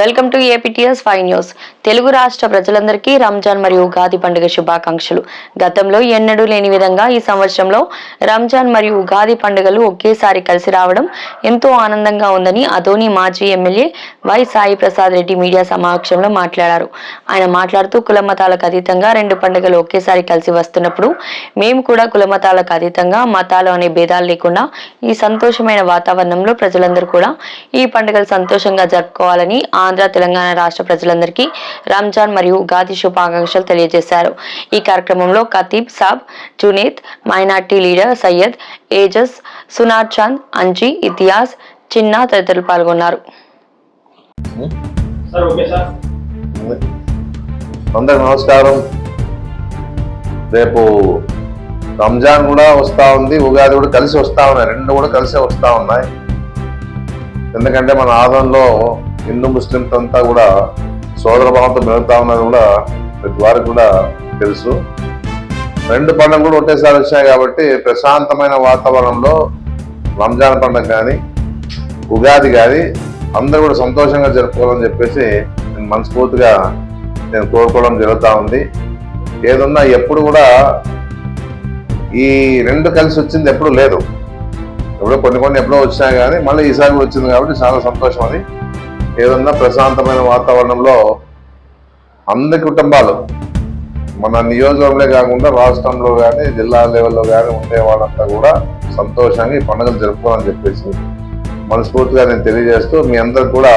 Welcome to APTS five news. Telugu రాష్ట్ర ప్రజలందరికీ రంజాన్ మరియు ఉగాది పండుగ శుభాకాంక్షలు. గతంలో ఎన్నడూ లేని విధంగా ఈ సంవత్సరంలో రంజాన్ మరియు ఉగాది పండుగలు ఒకేసారి కలిసి రావడం ఎంతో ఆనందంగా ఉందని అదోని మాజీ MLA Y Sai Prasad Reddy media సమావేశంలో మాట్లాడారు. ఆయన మాట్లాడుతూ కులమతాలకు అతీతంగా రెండు పండుగలు ఒకేసారి కలిసి వస్తున్నప్పుడు మేము కూడా కులమతాలకు అతీతంగా మతాలు అనే భేదాలు లేకుండా ఈ సంతోషమైన వాతావరణంలో ప్రజలందరూ కూడా ఈ పండుగలు సంతోషంగా జరుపుకోవాలని ఆంధ్ర తెలంగాణ రాష్ట్ర ప్రజలందరికీ రంజాన్ మరియు ఉగాది శుభాకాంక్షలు తెలియజేశారు. ఈ కార్యక్రమంలో ఖతీబ్ సాబ్ జునేద్ మైనార్టీ లీడర్ సయ్యద్ ఏజస్ సునార్ చాంద్ అంజీ ఇతియాస్ చిన్న తదితరులు పాల్గొన్నారు. Sir okay sir. అందరికి నమస్కారం. రేపు రంజాన్ కూడా వస్తా ఉంది ఉగాది కూడా కలిసి వస్తా ఉన్నాయి రెండు కూడా కలిసే వస్తా ఉన్నాయి. ఎందుకంటే మన ఆదంలో హిందూ ముస్లింస్ అంతా కూడా సోదర భావంతో మెలుగుతా ఉన్నది కూడా ప్రతి వారికి కూడా తెలుసు. రెండు పండుగలు కూడా ఒకేసారి వచ్చాయి కాబట్టి ప్రశాంతమైన వాతావరణంలో రంజాన్ పండుగ కానీ ఉగాది కానీ అందరూ కూడా సంతోషంగా జరుపుకోవాలని చెప్పేసి నేను మనస్ఫూర్తిగా నేను కోరుకోవడం జరుగుతూ ఉంది. ఏదన్నా ఎప్పుడు కూడా ఈ రెండు కలిసి వచ్చింది ఎప్పుడు లేదు. ఎప్పుడో కొన్ని కొన్ని ఎప్పుడో వచ్చినా కానీ మళ్ళీ ఈసారి కూడా వచ్చింది కాబట్టి చాలా సంతోషం అది. ఏదన్నా ప్రశాంతమైన వాతావరణంలో అన్ని కుటుంబాలు మన నియోజకవర్గంలో కాకుండా రాష్ట్రంలో కానీ జిల్లా లెవెల్లో కానీ ఉండే వాళ్ళంతా కూడా సంతోషంగా ఈ పండుగలు జరుపుకోవాలని చెప్పేసి మనస్ఫూర్తిగా నేను తెలియజేస్తూ మీ అందరికి కూడా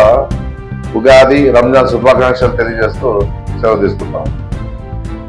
ఉగాది రంజాన్ శుభాకాంక్షలు తెలియజేస్తూ సెలవు తీసుకుంటాం